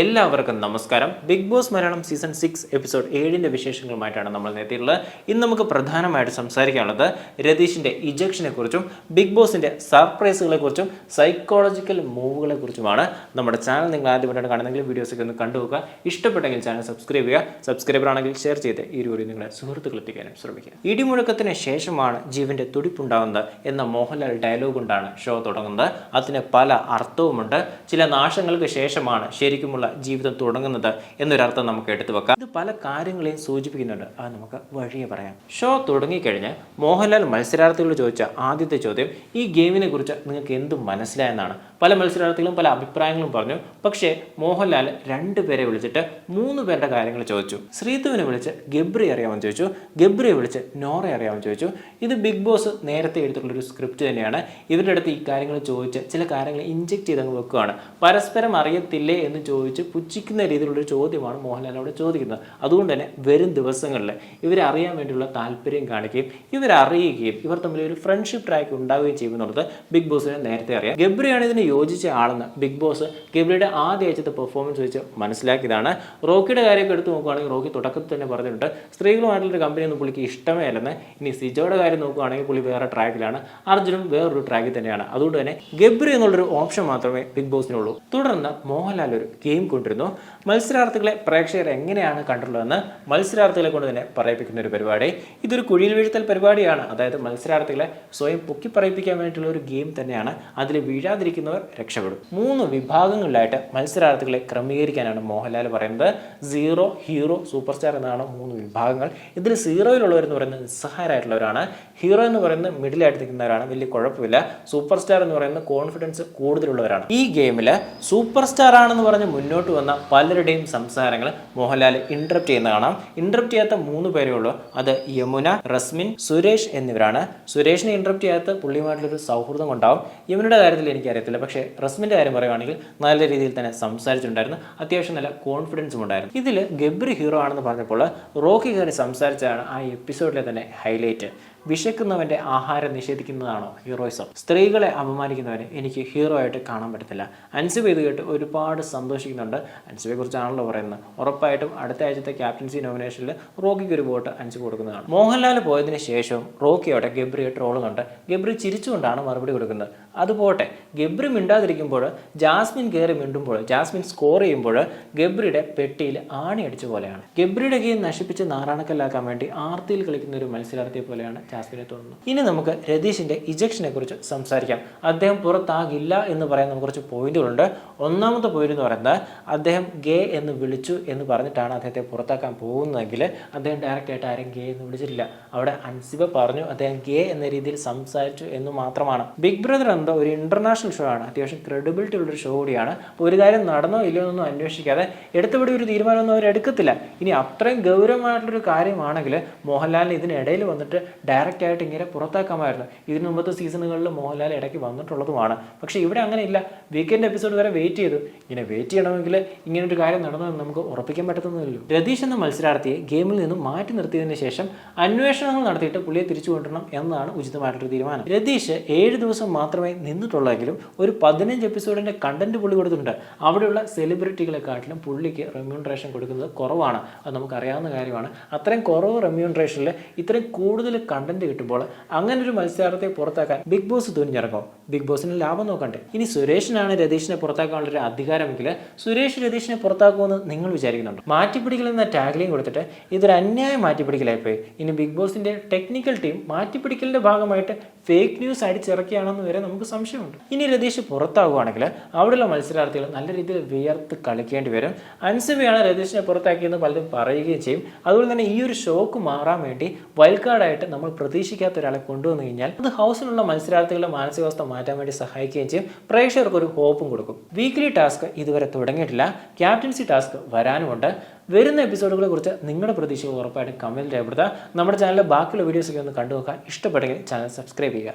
എല്ലാവർക്കും നമസ്കാരം. Big boss Malayalam season six episode ഏഴിന്റെ വിശേഷങ്ങളുമായിട്ടാണ് നമ്മൾ എത്തിയിട്ടുള്ളത്. ഇന്ന് നമുക്ക് പ്രധാനമായിട്ട് സംസാരിക്കാനുള്ളത് രതീഷിന്റെ ഇജക്ഷനെ കുറിച്ചും ബിഗ് ബോസിന്റെ സർപ്രൈസുകളെ കുറിച്ചും സൈക്കോളജിക്കൽ മൂവുകളെ കുറിച്ചുമാണ് നമ്മുടെ ചാനൽ നിങ്ങൾ ആദ്യമായിട്ടാണ് കാണുന്നെങ്കിൽ വീഡിയോസൊക്കെ ഒന്ന് കണ്ടുപോകുക ഇഷ്ടപ്പെട്ടെങ്കിൽ ചാനൽ സബ്സ്ക്രൈബ് ചെയ്യുക. സബ്സ്ക്രൈബർ ആണെങ്കിൽ ഷെയർ ചെയ്ത് ഈ വീഡിയോ നിങ്ങളുടെ സുഹൃത്തുക്കൾ എത്തിക്കാനും ശ്രമിക്കുക. ഇടിമുഴക്കത്തിന് ശേഷമാണ് ജീവന്റെ തുടിപ്പുണ്ടാകുന്നത് എന്ന മോഹൻലാൽ ഡയലോഗ് കൊണ്ടാണ് ഷോ തുടങ്ങുന്നത്. അതിന് പല അർത്ഥവുമുണ്ട്. ചില നാശങ്ങൾക്ക് ശേഷമാണ് ശരിക്കുമുള്ള ജീവിതം തുടങ്ങുന്നത് എന്നൊരർത്ഥം നമുക്ക് എടുത്തു വെക്കാം ഇത് പല കാര്യങ്ങളെയും സൂചിപ്പിക്കുന്നുണ്ട്. അത് നമുക്ക് വഴിയെ പറയാം. ഷോ തുടങ്ങിക്കഴിഞ്ഞ് മോഹൻലാൽ മത്സരാർത്ഥികളോട് ചോദിച്ച ആദ്യത്തെ ചോദ്യം ഈ ഗെയിമിനെ കുറിച്ച് നിങ്ങൾക്ക് എന്തും മനസ്സിലായെന്നാണ്. പല മത്സരാർത്ഥികളും പല അഭിപ്രായങ്ങളും പറഞ്ഞു. പക്ഷേ മോഹൻലാൽ രണ്ടുപേരെ വിളിച്ചിട്ട് മൂന്ന് പേരുടെ കാര്യങ്ങൾ ചോദിച്ചു. ശ്രീതുവിനെ വിളിച്ച് ഗബ്രി അറിയാമെന്ന് ചോദിച്ചു. ഗബ്രിയെ വിളിച്ച് നോറെ അറിയാമെന്ന് ചോദിച്ചു. ഇത് ബിഗ് ബോസ് നേരത്തെ എടുത്തിട്ടുള്ള ഒരു സ്ക്രിപ്റ്റ് തന്നെയാണ്. ഇവരുടെ അടുത്ത് ഈ കാര്യങ്ങൾ ചോദിച്ച് ചില കാര്യങ്ങൾ ഇഞ്ചെക്ട് ചെയ്ത് അങ്ങ് വെക്കുകയാണ്. പരസ്പരം അറിയത്തില്ലേ എന്ന് ചോദിച്ച് പുച്ഛിക്കുന്ന രീതിയിലുള്ളൊരു ചോദ്യമാണ് മോഹൻലാൽ അവിടെ ചോദിക്കുന്നത്. അതുകൊണ്ട് തന്നെ വരും ദിവസങ്ങളിൽ ഇവരെ അറിയാൻ വേണ്ടിയുള്ള താല്പര്യം കാണിക്കുകയും ഇവരെ അറിയുകയും ഇവർ തമ്മിൽ ഒരു ഫ്രണ്ട്ഷിപ്പ് ട്രാക്ക് ഉണ്ടാവുകയും ചെയ്യുമെന്നുള്ളത് ബിഗ് ബോസിനെ നേരത്തെ അറിയാം. ഗബ്രിയാണ് ഇതിന് യോജിച്ച ആളെന്ന് ബിഗ് ബോസ് ഗബ്രിയുടെ ആദ്യ ആഴ്ചത്തെ പെർഫോമൻസ് വെച്ച് മനസ്സിലാക്കിയതാണ്. റോക്കിയുടെ കാര്യമൊക്കെ എടുത്ത് നോക്കുകയാണെങ്കിൽ റോക്കി തുടക്കത്തിൽ തന്നെ പറഞ്ഞിട്ടുണ്ട് സ്ത്രീകളുമായിട്ടുള്ളൊരു കമ്പനിയൊന്നും പുള്ളിക്ക് ഇഷ്ടമേ അല്ലെന്ന്. ഇനി സിജോയുടെ കാര്യം നോക്കുകയാണെങ്കിൽ പുള്ളി വേറെ ട്രാക്കിലാണ് അർജുനും വേറൊരു ട്രാക്കിൽ തന്നെയാണ്. അതുകൊണ്ട് തന്നെ ഗബ്രി എന്നുള്ളൊരു ഓപ്ഷൻ മാത്രമേ ബിഗ് ബോസിനുള്ളൂ. തുടർന്ന് മോഹൻലാൽ ഒരു ഗെയിം കൊണ്ടിരുന്നു. മത്സരാർത്ഥികളെ പ്രേക്ഷകർ എങ്ങനെയാണ് കണ്ടിട്ടുള്ളതെന്ന് മത്സരാർത്ഥികളെ കൊണ്ട് തന്നെ പറയിപ്പിക്കുന്ന ഒരു പരിപാടി. ഇതൊരു കുഴിയിൽ വീഴ്ത്തൽ പരിപാടിയാണ്. അതായത് മത്സരാർത്ഥികളെ സ്വയം പൊക്കി പറയിപ്പിക്കാൻ വേണ്ടിയിട്ടുള്ള ഒരു ഗെയിം തന്നെയാണ്. അതിൽ വീഴാതിരിക്കുന്നവർ രക്ഷപ്പെടും. മൂന്ന് വിഭാഗങ്ങളിലായിട്ട് മത്സരാർത്ഥികളെ ക്രമീകരിക്കാനാണ് മോഹൻലാൽ പറയുന്നത്. സീറോ ഹീറോ സൂപ്പർ സ്റ്റാർ എന്നാണ് മൂന്ന് വിഭാഗങ്ങൾ. ഇതിൽ സീറോയിലുള്ളവരെന്ന് പറയുന്നത് നിസ്സഹായരായിട്ടുള്ളവരാണ്. ഹീറോ എന്ന് പറയുന്നത് മിഡിലായിട്ട് നിൽക്കുന്നവരാണ്. വലിയ കുഴപ്പമില്ല. സൂപ്പർ സ്റ്റാർ എന്ന് പറയുന്നത് കോൺഫിഡൻസ് കൂടുതലുള്ളവരാണ്. ഈ ഗെയിമിൽ സൂപ്പർ സ്റ്റാർ ആണെന്ന് പറഞ്ഞ് മുന്നോട്ട് വന്ന പലരുടെയും സംസാരങ്ങൾ മോഹൻലാൽ ഇന്ററപ്റ്റ് ചെയ്യുന്ന കാണാം. ഇന്ററപ്റ്റ് ചെയ്യാത്ത മൂന്ന് പേരേ ഉള്ളൂ. അത് യമുന റസ്മിൻ സുരേഷ് എന്നിവരാണ്. സുരേഷിനെ ഇന്ററപ്റ്റ് ചെയ്യാത്ത പുള്ളിയുമായിട്ടുള്ളൊരു സൗഹൃദം ഉണ്ടാവും. യമുനയുടെ കാര്യത്തിൽ എനിക്കറിയത്തില്ല. പക്ഷേ റസ്മിന്റെ കാര്യം പറയുകയാണെങ്കിൽ നല്ല രീതിയിൽ തന്നെ സംസാരിച്ചിട്ടുണ്ടായിരുന്നു. അത്യാവശ്യം നല്ല കോൺഫിഡൻസും ഉണ്ടായിരുന്നു. ഇതിൽ ഗബ്രി ഹീറോ ആണെന്ന് പറഞ്ഞപ്പോൾ റോക്കി കയറി സംസാരിച്ചതാണ് ആ എപ്പിസോഡിലെ തന്നെ ഹൈലൈറ്റ് വിശക്കുന്നവന്റെ ആഹാരം നിഷേധിക്കുന്നതാണോ ഹീറോയിസം? സ്ത്രീകളെ അപമാനിക്കുന്നവരെ എനിക്ക് ഹീറോ ആയിട്ട് കാണാൻ പറ്റത്തില്ല. അൻസിബ് ഇത് കേട്ട് ഒരുപാട് സന്തോഷിക്കുന്നുണ്ട്. അൻസിബെ കുറിച്ചാണല്ലോ പറയുന്നത്. ഉറപ്പായിട്ടും അടുത്ത ആഴ്ചത്തെ ക്യാപ്റ്റൻസി നോമിനേഷനിൽ റോക്കിക്ക് ഒരു വോട്ട് അൻസിബ് കൊടുക്കുന്നതാണ്. മോഹൻലാൽ പോയതിനു ശേഷവും റോക്കിയോടെ ഗബ്രിയെ ട്രോളുന്നുണ്ട് ഗബ്രി ചിരിച്ചുകൊണ്ടാണ് മറുപടി കൊടുക്കുന്നത്. അതുപോട്ടെ ഗബ്രി മിണ്ടാതിരിക്കുമ്പോൾ ജാസ്മിൻ കയറി മിണ്ടുമ്പോൾ ജാസ്മിൻ സ്കോർ ചെയ്യുമ്പോൾ ഗബ്രിയുടെ പെട്ടിയിൽ ആണി അടിച്ച പോലെയാണ്. ഗബ്രിയുടെ ഗെയിം നശിപ്പിച്ച് നാറാണക്കല്ലാക്കാൻ വേണ്ടി ആർത്തിയിൽ കളിക്കുന്ന ഒരു മത്സരാർത്ഥിയെ പോലെയാണ് ജാസ്മിനെ തോന്നുന്നു ഇനി നമുക്ക് രതീഷിന്റെ ഇജക്ഷനെ കുറിച്ച് സംസാരിക്കാം. അദ്ദേഹം പുറത്താകില്ല എന്ന് പറയുന്ന കുറച്ച് പോയിന്റുകളുണ്ട്. ഒന്നാമത്തെ പോയിന്റ് എന്ന് പറയുന്നത് അദ്ദേഹം ഗേ എന്ന് വിളിച്ചു എന്ന് പറഞ്ഞിട്ടാണ് അദ്ദേഹത്തെ പുറത്താക്കാൻ പോകുന്നതെങ്കിൽ അദ്ദേഹം ഡയറക്റ്റ് ആയിട്ട് ആരും ഗേ എന്ന് വിളിച്ചിട്ടില്ല. അവിടെ അൻസിബ പറഞ്ഞു അദ്ദേഹം ഗേ എന്ന രീതിയിൽ സംസാരിച്ചു എന്ന് മാത്രമാണ്. ബിഗ് ബ്രദർ എന്നത് ഒരു ഇന്റർനാഷണൽ ഷോ ആണ്. അത്യാവശ്യം ക്രെഡിബിലിറ്റി ഉള്ള ഒരു ഷോ കൂടിയാണ് ഒരു കാര്യം നടന്നോ ഇല്ലയോ എന്നൊന്നും അന്വേഷിക്കാതെ എടുത്തപടി ഒരു തീരുമാനമൊന്നും അവർ എടുക്കത്തില്ല ഇനി അത്രയും ഗൗരവമായിട്ടുള്ളൊരു കാര്യമാണെങ്കിൽ മോഹൻലാലിന് ഇതിനിടയിൽ വന്നിട്ട് ഡയറക്റ്റ് ആയിട്ട് ഇങ്ങനെ പുറത്താക്കാമായിരുന്നു. ഇതിന് മുമ്പത്തെ സീസണുകളിൽ മോഹൻലാൽ ഇടയ്ക്ക് വന്നിട്ടുള്ളതുമാണ്. പക്ഷേ ഇവിടെ അങ്ങനെയില്ല. വീക്കെൻഡ് എപ്പിസോഡ് വരെ വെയിറ്റ് ചെയ്തു. ഇങ്ങനെ വെയിറ്റ് ചെയ്യണമെങ്കിൽ ഇങ്ങനെ ഒരു കാര്യം നടന്നതെന്ന് നമുക്ക് ഉറപ്പിക്കാൻ പറ്റുന്നതല്ലോ രതീഷ് എന്ന മത്സരാർത്ഥിയെ ഗെയിമിൽ നിന്ന് മാറ്റി നിർത്തിയതിന് ശേഷം അന്വേഷണങ്ങൾ നടത്തിയിട്ട് പുള്ളിയെ തിരിച്ചു കൊണ്ടുവരണം എന്നതാണ് ഉചിതമായിട്ടൊരു തീരുമാനം. രതീഷ് ഏഴ് ദിവസം മാത്രമേ നിന്നിട്ടുള്ളെങ്കിലും ഒരു പതിനഞ്ച് എപ്പിസോഡിന്റെ കണ്ടന്റ് പുള്ളി കൊടുത്തിട്ടുണ്ട്. അവിടെയുള്ള സെലിബ്രിറ്റികളെക്കാട്ടിലും പുള്ളിക്ക് റെമ്യൂണറേഷൻ കൊടുക്കുന്നത് കുറവാണ്. അത് നമുക്കറിയാവുന്ന കാര്യമാണ്. അത്രയും കുറവ് റെമ്യൂണറേഷനിൽ ഇത്രയും കൂടുതൽ കണ്ടന്റ് കിട്ടുമ്പോൾ അങ്ങനെ ഒരു മത്സരാർത്ഥിയെ പുറത്താക്കാൻ ബിഗ് ബോസ് തുനിഞ്ഞിറങ്ങും. ബിഗ് ബോസിന് ലാഭം നോക്കണ്ടേ. ഇനി സുരേഷിനാണ് രതീഷിനെ പുറത്താക്കാനുള്ള ഒരു അധികാരമെങ്കിൽ സുരേഷ് രതീഷിനെ പുറത്താക്കുമെന്ന് നിങ്ങൾ വിചാരിക്കുന്നുണ്ടോ? മാറ്റിപ്പിടിക്കൽ എന്ന ടാഗ്ലിംഗ് കൊടുത്തിട്ട് ഇതൊരു അന്യായ മാറ്റിപ്പിടിക്കലായിപ്പോയി. ഇനി ബിഗ് ബോസിന്റെ ടെക്നിക്കൽ ടീം മാറ്റിപ്പിടിക്കലിന്റെ ഭാഗമായിട്ട് ഫേക്ക് ന്യൂസ് അടിച്ചിറക്കിയാണെന്ന് വരെ നമുക്ക് സംശയമുണ്ട്. ഇനി രതീഷ് പുറത്താവുകയാണെങ്കിൽ അവിടെയുള്ള മത്സരാർത്ഥികൾ നല്ല രീതിയിൽ വിയർത്ത് കളിക്കേണ്ടി വരും. അൻസിബയാണ് രതീഷിനെ പുറത്താക്കിയെന്ന് പലരും പറയുകയും ചെയ്യും. അതുപോലെ തന്നെ ഈ ഒരു ഷോക്ക് മാറാൻ വേണ്ടി വൈൽഡ് കാർഡായിട്ട് നമ്മൾ പ്രതീക്ഷിക്കാത്ത ഒരാളെ കൊണ്ടുവന്നു കഴിഞ്ഞാൽ അത് ഹൗസിലുള്ള മത്സരാർത്ഥികളുടെ മാനസികാവസ്ഥ മാറ്റാൻ വേണ്ടി സഹായിക്കുകയും ചെയ്യും. പ്രേക്ഷകർക്ക് ഒരു ഹോപ്പും കൊടുക്കും. വീക്ക്ലി ടാസ്ക് ഇതുവരെ തുടങ്ങിയിട്ടില്ല. ക്യാപ്റ്റൻസി ടാസ്ക് വരാനുമുണ്ട്. വരുന്ന എപ്പിസോഡുകളെ കുറിച്ച് നിങ്ങളുടെ പ്രതീക്ഷകൾ ഉറപ്പായിട്ടും കമന്റ് രേഖപ്പെടുത്തുക. നമ്മുടെ ചാനലിലെ ബാക്കിയുള്ള വീഡിയോസൊക്കെ ഒന്ന് കണ്ടു നോക്കാൻ ഇഷ്ടപ്പെട്ടെങ്കിൽ ചാനൽ സബ്സ്ക്രൈബ് ചെയ്യുക.